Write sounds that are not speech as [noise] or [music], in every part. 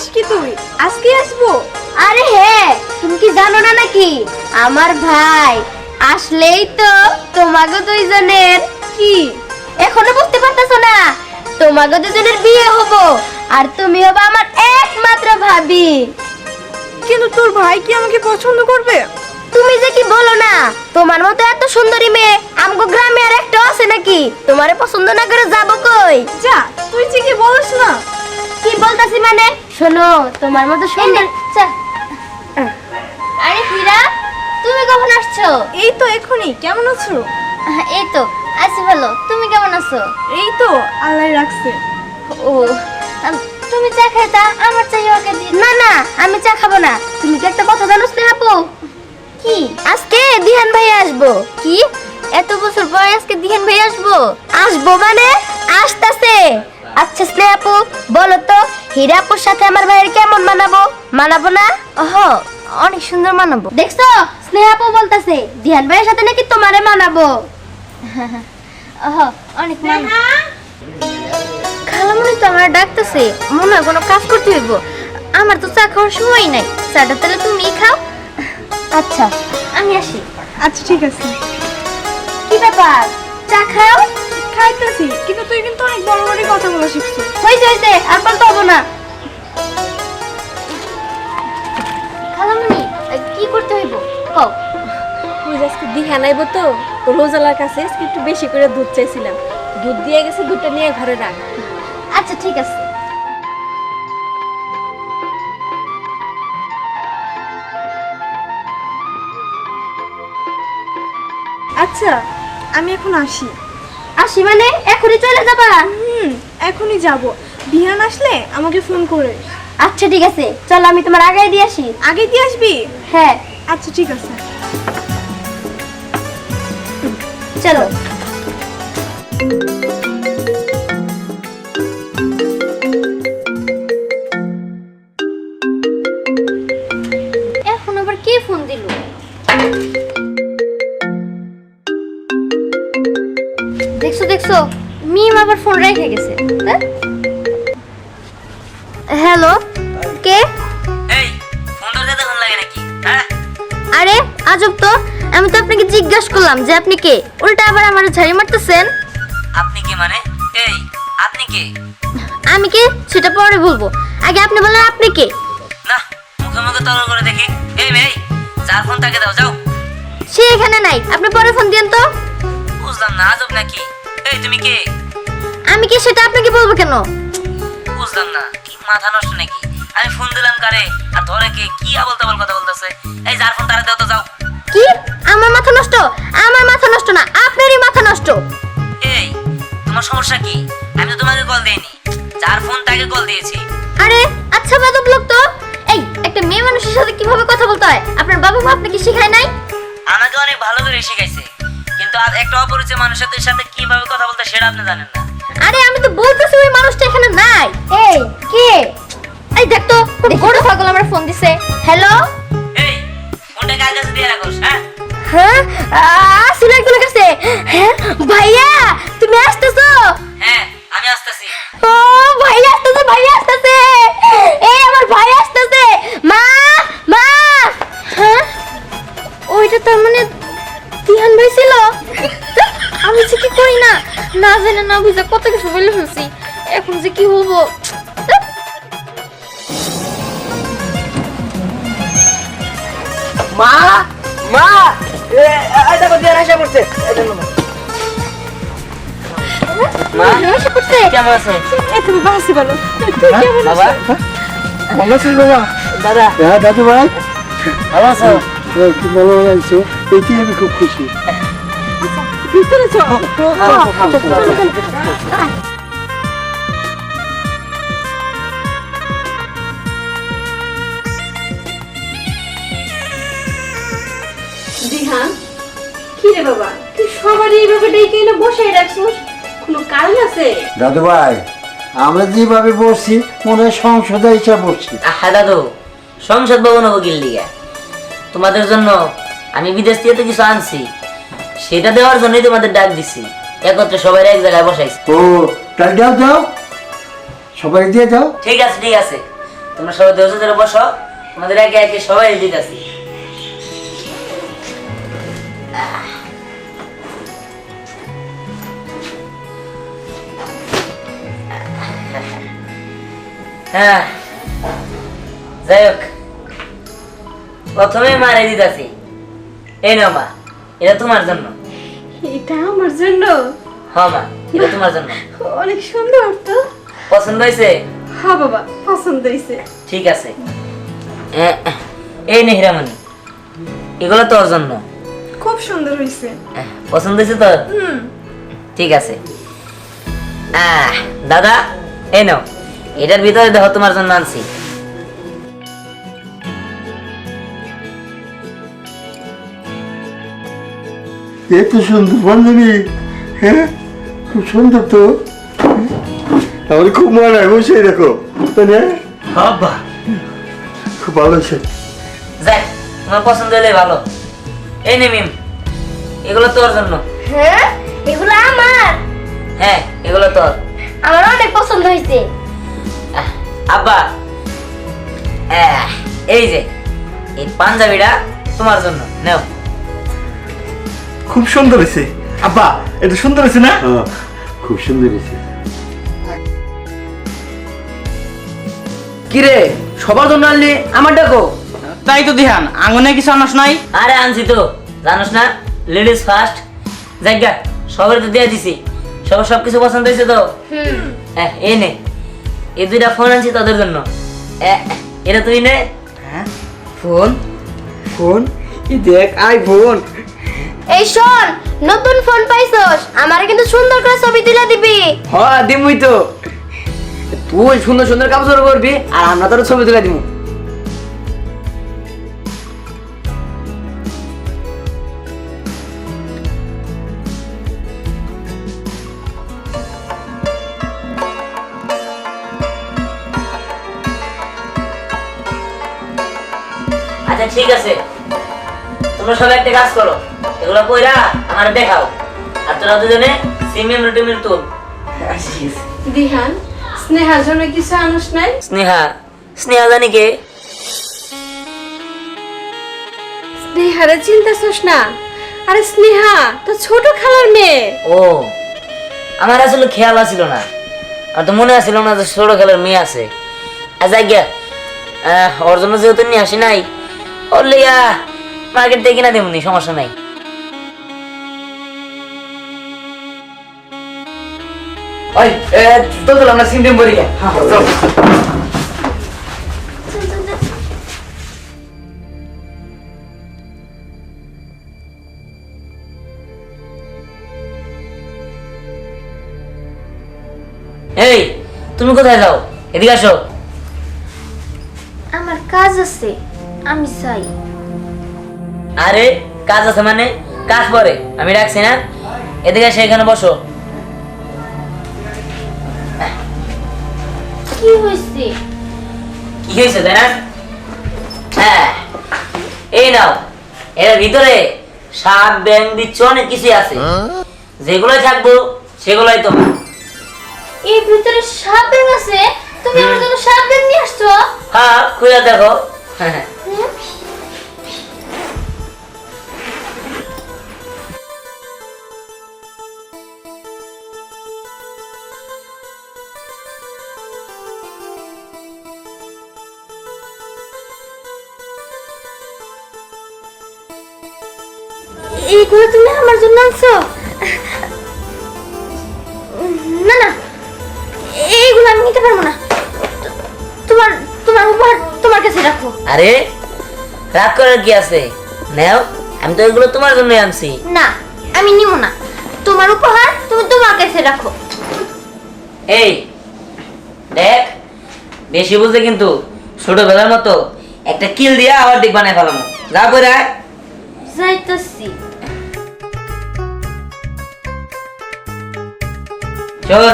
যাস কি তুই আজকে আসব? আরে হ্যাঁ তুমি কি জানো না নাকি? আমার ভাই আসলেই তো তোমাকে দুইজনের কি? এখনও বুঝতে পারতেছো না? তোমাকে দুজনের বিয়ে হব আর তুমি হবে আমার একমাত্র ভাবি। কিন্তু তোর ভাই কি আমাকে পছন্দ করবে? তুমি যে কি বলো না? তোমার মতো এত সুন্দরী মেয়ে আমগো গ্রামে আর একটা আছে নাকি? তোমারে পছন্দ না করে যাব কই? যা তুই যে কি বলিস না। কি বলতাছি মানে? শোনো তোমার মতো সুন্দর চা। আরে হীরা তুমি কখন আসছো? এই তো এখনই কেমন আছো? এই তো আছি ভালো তুমি কেমন আছো? এই তো আল্লাহ রাখছে। ও তুমি চা খাইতা আমার চাই ওকে দি না না আমি চা খাব না। তুমি কি একটা কথা জানো স্নেহাপু কি? আজকে দিহান ভাই আসব। কি? এত বছর পরে আজকে দিহান ভাই আসব? আসব মানে? আসতাছে। আচ্ছা স্নেহ আপু বলো তো হীরাপুর সাথে আমার ভাইয়ের কেমন মানাবো? মানাবো না? ওহ অনেক সুন্দর মানাবো। দেখছ স্নেহাপু বলতাছে দিহান ভাইয়ের সাথে নাকি তোমারে মানাবো? [laughs] ওহ অনেক মানাবো। খালামুনি তো আমার ডাকতেছে মনে হয় কোনো কাজ করতে হইব। আমার তো চা খাওয়ার সময় নাই। চাটা তাহলে তুমি খাও। আচ্ছা আমি আসি। আচ্ছা ঠিক আছে। কি ব্যাপার? চা খাও? খাইতেছি কিন্তু তুই কিন্তু অনেক বড় বড় কথা বলা শিখছিস। হয়েছে হয়েছে আর বলতে হব না। কি করতে হইব? কও। তুই আজকে দিহা নাইব তো রোজালার কাছে একটু বেশি করে দুধ চাইছিলাম। দুধ দিয়ে গেছে দুধটা নিয়ে ঘরে রাখ। আচ্ছা ঠিক আছে। আচ্ছা আমি এখন আসি। আসি মানে? এখনই চলে যাবা? হুম এখনই যাব। বিহান আসলে আমাকে ফোন করে। আচ্ছা ঠিক আছে। চল আমি তোমার আগে দিয়ে আসি। আগে দিয়ে আসবি? হ্যাঁ। আচ্ছা ঠিক আছে। চলো। দেখছ? মিম আবার ফোন রেখে গেছে। হ্যালো? কে? এই ফোন ধরতে তখন লাগে নাকি? হ্যাঁ? আরে আজব তো। আমি তো আপনাকে জিজ্ঞাসা করলাম যে আপনি কে? উল্টা আবার আমার ঝাড়ি মারতেছেন। আপনি কি মানে? এই আপনি কি? আমি কে? সেটা পরে বলব। আগে আপনি বলেন আপনি কে? না মুখে মুখে তলব করে দেখি। এই মেয়ে যার ফোন তাকে দাও যাও। সে এখানে নাই। আপনি পরে ফোন দিন তো। বুঝলাম না আজব নাকি? এই তুমি কে? আমি কে সেটা আপনাকে বলব কেন? বুঝলাম না কি মাথা নষ্ট নাকি? আমি ফোন দিলাম কারে? আর ধরে কে? কি আবল তাবল কথা বলতেছে? এই যার ফোন তারা দাও তো যাও। কি? আমার মাথা নষ্ট? আমার মাথা নষ্ট না আপনারই মাথা নষ্ট। এই তোমার সমস্যা কি? আমি তো তোমাকে কল দেইনি। যার ফোন তাকে কল দিয়েছি। আরে আচ্ছা বেদব লোক তো। এই একটা মেয়ে মানুষের সাথে কীভাবে কথা বলতে হয়? আপনার বাবা মা আপনাকে শেখায় নাই? আমাকে অনেক ভালো করে শিখাইছে। কিন্তু আর একটা অপরিচিত মানুষের সাথে কীভাবে কথা বলতে সেটা আপনি জানেন না। আরে আমি তো বলতেছি ওই মানুষটা এখানে নাই। এই কে? এই দেখ তো কোন বড় পাগল আমার ফোন দিছে। হ্যালো এই ফোনটা কার কাছে দিয়ে রাখোস হ্যাঁ? হ্যাঁ আসলে কাছে। হ্যাঁ ভাইয়া তুমি আসতেছো? হ্যাঁ আমি আসতেছি। ও ভাই আসতেছে ভাই আসতেছে। এই আমার ভাই আসতেছে। মা মা। হ্যাঁ? ওইটা তার মানে দিহান ভাই ছিল? আমি যে কি করি না? না জানে না বুঝে কত কিছু বলে ফেলছি। এখন যে কি হব মা! মা! দেখো দিয়ে আসা করছে মা। এসে করছে কেমন আছো? এই তুমি বাসি বলো বাবা? ভালো আছিস বাবা। দাদা? হ্যাঁ দাদু ভাই ভালো আছো? ভালো লাগছো এটি আমি খুব খুশি। ভিতরে চল দিহান কি রে বাবা? তুই সবারই এইভাবে ডেকে এনে বসাই রাখছিস? কোনো কারণ আছে? দাদু ভাই আমরা যেভাবে বসছি মনে হয় সংসদে এসে বসছি। হ্যাঁ দাদু সংসদ ভবন হব তোমাদের জন্য আমি বিদেশ থেকে তো কিছু আনছি। সেটা দেওয়ার জন্যই তোমাদের ডাক দিছি। একত্রে সবাই এক জায়গায় বসাইছি। ও তাই দাও দাও সবাই দিয়ে দাও ঠিক আছে ঠিক আছে। তোমরা সবাই ধৈর্য ধরে বসো। তোমাদের একে একে সবাই দিতেছি। হ্যাঁ। যাই হোক। প্রথমে মারে দিতেছি। এই মা। এটা তোমার জন্য। এটা আমার জন্য? হ মা এটা [laughs] তোমার জন্য। অনেক সুন্দর তো। পছন্দ হয়েছে? হ্যাঁ বাবা পছন্দ হয়েছে। ঠিক আছে। এই নে হীরামণি এগুলো তোর জন্য। খুব সুন্দর হয়েছে। পছন্দ হয়েছে তোর? ঠিক আছে। দাদা এই নাও। এটার ভিতরে দেখো তোমার জন্য আনছি। এত সুন্দর বান্ধবী হ্যাঁ? খুব সুন্দর তো। আমার খুব মানায় বসে দেখো। তাই না? আব্বা খুব ভালো আছে পছন্দ হলে ভালো। এই নে মিম এগুলো তোর জন্য। হ্যাঁ? এগুলো আমার। হ্যাঁ এগুলো তোর। আমার অনেক পছন্দ হয়েছে। আহ, আব্বা। এই যে এই পাঞ্জাবিটা তোমার জন্য। নাও। খুব সুন্দর হয়েছে। আব্বা এটা সুন্দর হয়েছে না? হ্যাঁ খুব সুন্দর হয়েছে। কিরে সবার জন্য আনলি? আমার ডাকো। তাই তো দিহান আঙনে কিছু আনাস নাই? আরে আনছি তো। জানোস না লেডিস ফার্স্ট জায়গা সবার তো দিয়ে দিছি। সবার সব কিছু পছন্দ হয়েছে তো? হ্যাঁ এই নে। এই দুইটা ফোন আনছি তাদের জন্য। এ, এটা তুই নে। হ্যাঁ? ফোন ফোন ই দেখ আই ফোন এই শোন নতুন ফোন পাইছস। আমারে কিন্তু সুন্দর করে ছবি তুলে দিবি। হ দিমুই তো। তুই সুন্দর সুন্দর কাপড় করবি আর আমরা তোর ছবি তুলে দিমু। আচ্ছা ঠিক আছে। তোমরা সবাই একটা কাজ করো। এগুলো কইরা আমার দেখাও। আর তোরা দুজনে সিমের রুটিমের তুল। দিহান স্নেহার জন্য কিছু আনুস নাই? স্নেহা স্নেহা জানি কে? স্নেহারে চিন্তাছস না। আরে স্নেহা তো ছোট খালার মেয়ে। ও আমার আসলে খেয়াল আসছিল না। আর তো মনে আসছিল না যে ছোট খেলার মেয়ে আছে। গিয়া আহ, ওর জন্য যেহেতু নিয়ে আসি নাই ওর লিয়া মার্কেট থেকে কিনা দেবনি সমস্যা নাই। ওই তো তো আমরা সিম বলি কে এই তুমি কোথায় যাও? এদিকে আসো। আমার কাজ আছে আমি চাই। আরে কাজ আছে মানে? কাজ পরে আমি রাখছি না। এদিকে এসে এখানে বসো। কি হইছে? কি হইছে তাই না হ্যাঁ এই নাও এর ভিতরে সাপ ব্যাং দিচ্ছ অনেক কিছু আছে। যেগুলোই থাকব সেগুলোই তোমার। এর ভিতরে সাপ ব্যাং আছে? তুমি আমার জন্য সাপ ব্যাং নিয়ে আসছো? হ্যাঁ খুলে দেখো। হ্যাঁ এইগুলো তুমি আমার জন্য আনছো? না না এইগুলো আমি নিতে পারব না। তোমার তোমার উপহার তোমার কাছে রাখো। আরে রাগ করার কি আছে? নেও আমি তো এগুলো তোমার জন্যই আনছি। না আমি নিব না। তোমার উপহার তুমি তোমার কাছে রাখো। এই দেখ বেশি বুঝে কিন্তু ছোটবেলার মতো একটা কিল দিয়া আবার দিক বানায় ফেলামো। যা করে। যাইতাছি শোন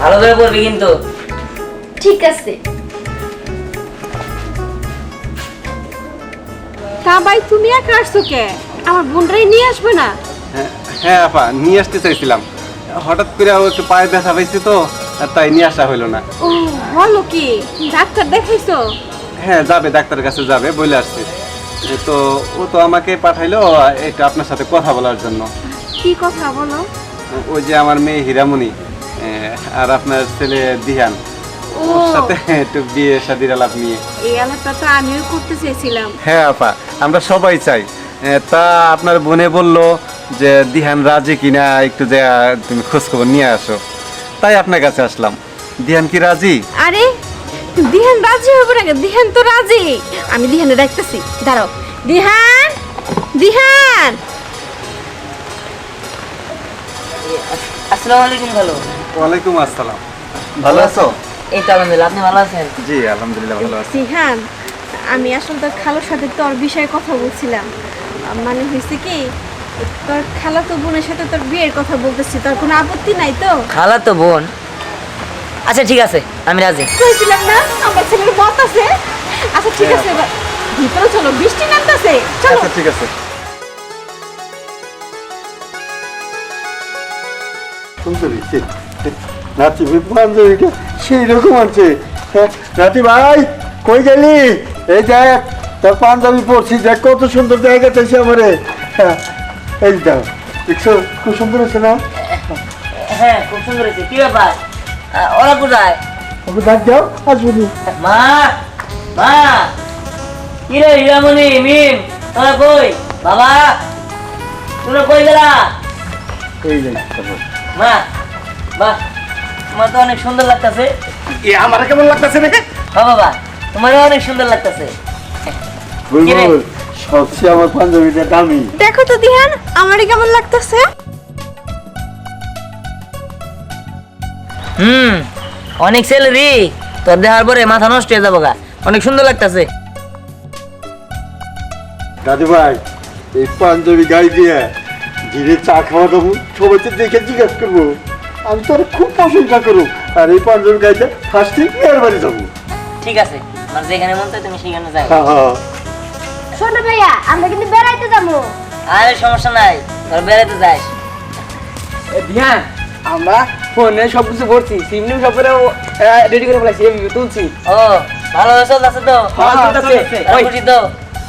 ভালো করে পড়বি কিন্তু। ঠিক আছে। তা ভাই তুমি একা আসছো কে? আমার বোনরাই নিয়ে আসবে না? হ্যাঁ হ্যাঁ আপা নিয়ে আসতে চাইছিলাম। হঠাৎ করে ও একটু পায়ে ব্যথা পাইছে তো আর তাই নিয়ে আসা হইল না। ও বলো কি? ডাক্তার দেখাইছো? হ্যাঁ যাবে ডাক্তারের কাছে যাবে বলে আসছে তো ও তো আমাকে পাঠাইলো এটা আপনার সাথে কথা বলার জন্য। কি কথা বলো? ওই যে আমার মেয়ে হীরামণি এ, আর আপনার ছেলে দিহান। ওর সাথে একটু বিয়ে শাদির আলাপ নিয়ে। এই আলাপটা তো আমিও করতে চেয়েছিলাম। হ্যাঁ আপা আমরা সবাই চাই। তা আপনার বোনে বলল যে দিহান রাজি কিনা একটু যে তুমি খোঁজখবর নিয়ে আসো। তাই আপনার কাছে আসলাম। দিহান কি রাজি? আরে দিহান রাজি হবে না দিহান তো রাজি। আমি দিহানে ডাকতেছি দাঁড়াও। দিহান দিহান। আসসালামু আলাইকুম ভালো। ওয়ালাইকুম আসসালাম। ভালো আছো? এই তো আলহামদুলিল্লাহ আপনি ভালো আছেন? জি আলহামদুলিল্লাহ ভালো আছি। দিহান আমি আসলে তোর খালোর সাথে তোর বিষয়ে কথা বলছিলাম। মানে হয়েছে কি তোর খালাতো বোনের সাথে তোর বিয়ের কথা বলতেছি তোর কোনো আপত্তি নাই তো? খালা তো বোন। আচ্ছা ঠিক আছে আমি রাজি। কইছিলাম না আমার ছেলের মত আছে। আচ্ছা ঠিক আছে এবার ভিতরে চলো বৃষ্টি নামতেছে চলো। আচ্ছা ঠিক আছে। সুন্দরী সে নাতি বান্ধবীটা সেই রকম আছে। হ্যাঁ, নাতি ভাই কই গেলি? এই দেখ তোর পাঞ্জাবি দেখ কত সুন্দর জায়গা চাইছে আমারে। হ্যাঁ, এই দেখ দেখছ খুব সুন্দর আছে না? হ্যাঁ খুব সুন্দর হয়েছে কি ব্যাপার? আহ, ওরা কোথায়? ওকে ডাক দাও আসব মা মা। কি রে হীরামণি মিম তোরা কই? বাবা তোরা কই গেলা? তারপর। মা বাহ তোমার তো অনেক সুন্দর লাগতেছে। এ আমার কেমন লাগতেছে নাকি হ্যাঁ বাবা তোমারও অনেক সুন্দর লাগতেছে। সবচেয়ে আমার পাঞ্জাবিটা দামি। দেখো তো দিহান আমারই কেমন লাগতেছে? হুম। অনেক স্যালারি তোর দেখার পরে মাথা নষ্ট হয়ে যাব গা অনেক সুন্দর লাগতেছে। দাদু ভাই এই পাঞ্জাবি গাড়ি দিয়ে ধীরে চা খাওয়া দেবো সবাই তো দেখে জিজ্ঞেস করব। আমি তো আর খুব প্রশংসা করব। আর এই পাঞ্জাবি গাড়িটা ফার্স্টে বিয়ের বাড়ি যাব। ঠিক আছে আমার যেখানে মন চায় তুমি সেখানে যাও। হ্যাঁ শোনো ভাইয়া আমরা কিন্তু বেড়াইতে যাব। আরে সমস্যা নাই তোর বেড়াতে যাস। ধ্যান আমরা ফোনে সব কিছু ভরছি সিম নিম সব করে রেডি করে ফেলাইছি। তুলছি। ও ভালো চলতেছে তো? হ্যাঁ, ওই। খুশি তো?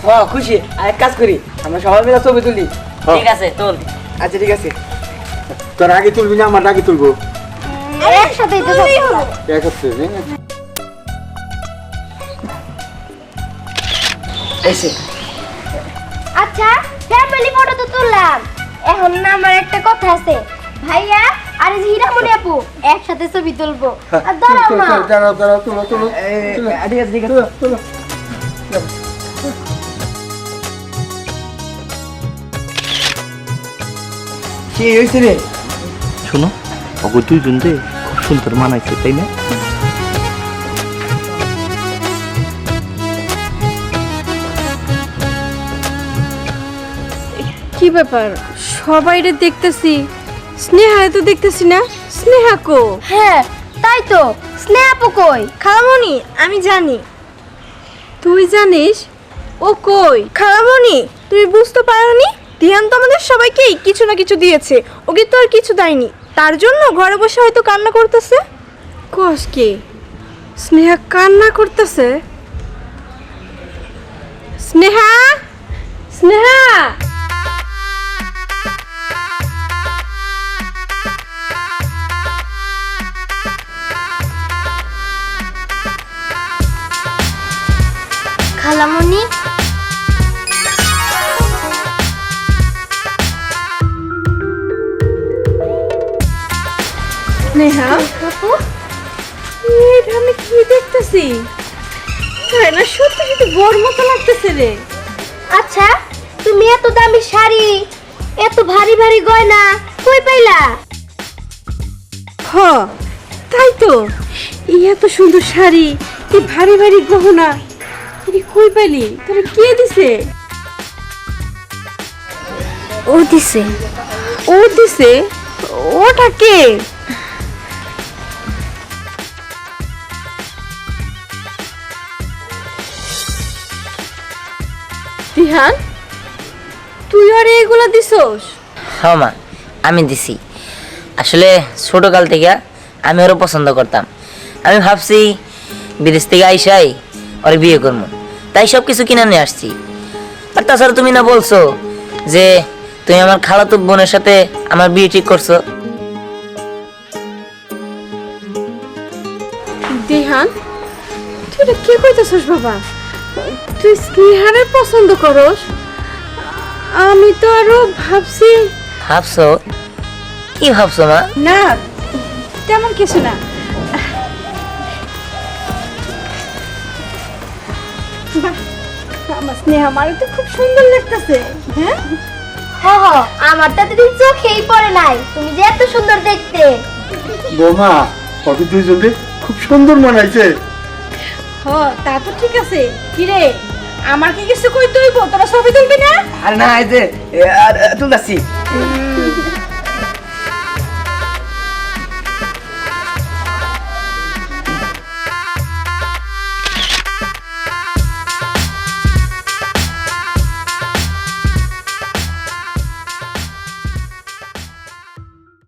হ্যাঁ খুশি। আর এক কাজ করি আমরা সবাই মিলে ছবি তুলি। ঠিক আছে তোল। আচ্ছা ঠিক আছে। তোর আগে তুলবি না আমার আগে তুলবো। একসাথেই তো সব করা। এক হচ্ছে এসে। আচ্ছা ফ্যামিলি ফটো তো তুললাম। এখন না আমার একটা কথা আছে। ভাইয়া আর এই যে আপু একসাথে ছবি তুলবো। আর দাঁড়াও না দাঁড়াও দাঁড়াও তুলো তুলো। ঠিক আছে ঠিক আছে তুলো কি হয়েছে রে? শোনো ওগো দুইজন রে খুব সুন্দর মানাইছে তাই না? কি ব্যাপার? সবাইরে দেখতেছি। স্নেহায় তো দেখতেছি না। স্নেহা কো? হ্যাঁ তাই তো। স্নেহ আপু কই? খালামণি আমি জানি। তুই জানিস? ও কই? খালামণি তুমি বুঝতে পারোনি? দিহান তো আমাদের সবাইকেই কিছু না কিছু দিয়েছে। ওকে তো আর কিছু দেয়নি। তার জন্য ঘরে বসে হয়তো কান্না করতেছে। কস কি? স্নেহা কান্না করতেছে? স্নেহা? স্নেহা! খালামণি স্নেহা আপু? এটা আমি কি দেখতেছি? তাই না সত্যি সত্যি বড় মতো লাগতেছে রে। আচ্ছা তুমি এত দামি শাড়ি এত ভারী ভারী গয়না কই পাইলা? হ তাই তো। এই এত সুন্দর শাড়ি এই ভারী ভারী গহনা। তুই কই পাইলি? তোর কে দিছে? ও দিছে। ও দিছে? ওটা কে? তিহান তুই আর এগুলা দিছস? হ্যাঁ মা আমি দিছি। আসলে ছোটকাল থেকে আমি ওরও পছন্দ করতাম। আমি ভাবছি বিদেশ থেকে আইসাই ওর বিয়ে করব তাই সব কিছু কিনে নিয়ে আসছি। আর তাছাড়া তুমি না বলছো যে তুমি আমার খালাতো বোনের সাথে আমার বিয়ে ঠিক করছ। দিহান তুই এটা কি কইতেছস বাবা? তুই স্নেহারে পছন্দ করস? আমি তো আরও ভাবছি ভাবছ? কি ভাবছ মা? না তেমন কিছু না। স্নেহা আমারে তো খুব সুন্দর লাগতেছে। হ্যাঁ? হ হ আমার তো এতদিন চোখেই পড়ে নাই। তুমি যে এত সুন্দর দেখতে। বৌমা কবি দুইজনকে খুব সুন্দর মানাইছে? হ তা তো ঠিক আছে। কি রে আমার কি কিছু কই তুইব তোরা ছবি তুলবি না? আর না এই যে আর তুলতাছি।